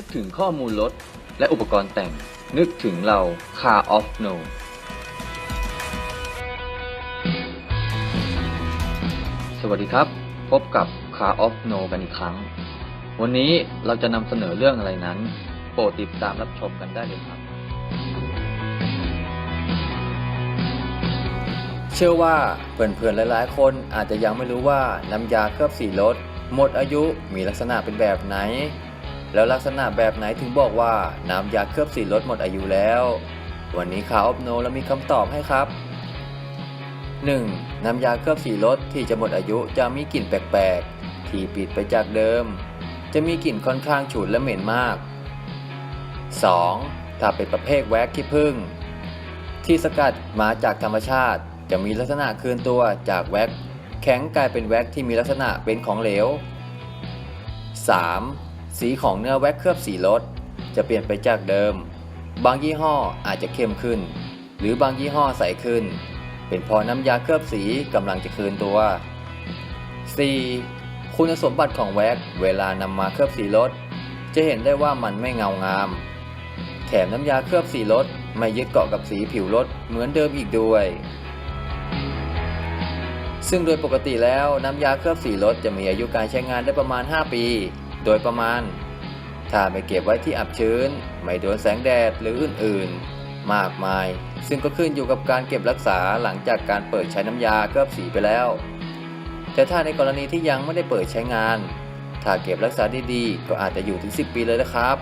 นึกถึงข้อมูลรถและอุปกรณ์แต่ง นึกถึงเรา Car of No สวัสดีครับ พบกับ Car of No กันอีกครั้ง วันนี้เราจะนำเสนอเรื่องอะไรนั้น โปรดติดตามรับชมกันได้เลยครับ เชื่อว่าเพื่อนๆหลายๆ คนอาจจะยังไม่รู้ว่าน้ำยาเคลือบสีรถหมดอายุมีลักษณะเป็นแบบไหน แล้วลักษณะแบบไหนถึงบอกว่าน้ำยาเคลือบสีรถหมดอายุแล้ว วันนี้ข่าวออฟโนเรามีคำตอบให้ครับ 1. น้ำยาเคลือบสีรถที่จะหมดอายุจะมีกลิ่นแปลกๆ ที่ปิดไปจากเดิม จะมีกลิ่นค่อนข้างฉุนและเหม็นมาก 2. ถ้าเป็นประเภทแว็กที่พึ่งที่สกัดมาจากธรรมชาติ จะมีลักษณะคืนตัวจากแว็กแข็งกลายเป็นแว็กที่มีลักษณะเป็นของเหลว 3. สีของเนื้อแว็กเคลือบสีรถ จะเปลี่ยนไปจากเดิม บางยี่ห้ออาจจะเข้มขึ้น หรือบางยี่ห้อใสขึ้น เป็นเพราะน้ำยาเคลือบสีกำลังจะคืนตัว 4. คุณสมบัติของแว็กเวลานำมาเคลือบสีรถ จะเห็นได้ว่ามันไม่เงางาม แถมน้ำยาเคลือบสีรถไม่ยึดเกาะกับสีผิวรถเหมือนเดิมอีกด้วย ซึ่งโดยปกติแล้วน้ำยาเคลือบสีรถจะมีอายุการใช้งานได้ประมาณ 5 ปี โดยประมาณ ถ้าไม่เก็บไว้ที่อับชื้น ไม่โดนแสงแดดหรืออื่นๆ มากมาย ซึ่งก็ขึ้นอยู่กับการเก็บรักษาหลังจากการเปิดใช้น้ำยาเคลือบสีไปแล้ว แต่ถ้าในกรณีที่ยังไม่ได้เปิดใช้งาน ถ้าเก็บรักษาดีๆ ก็อาจจะอยู่ถึง 10 ปีเลยนะครับ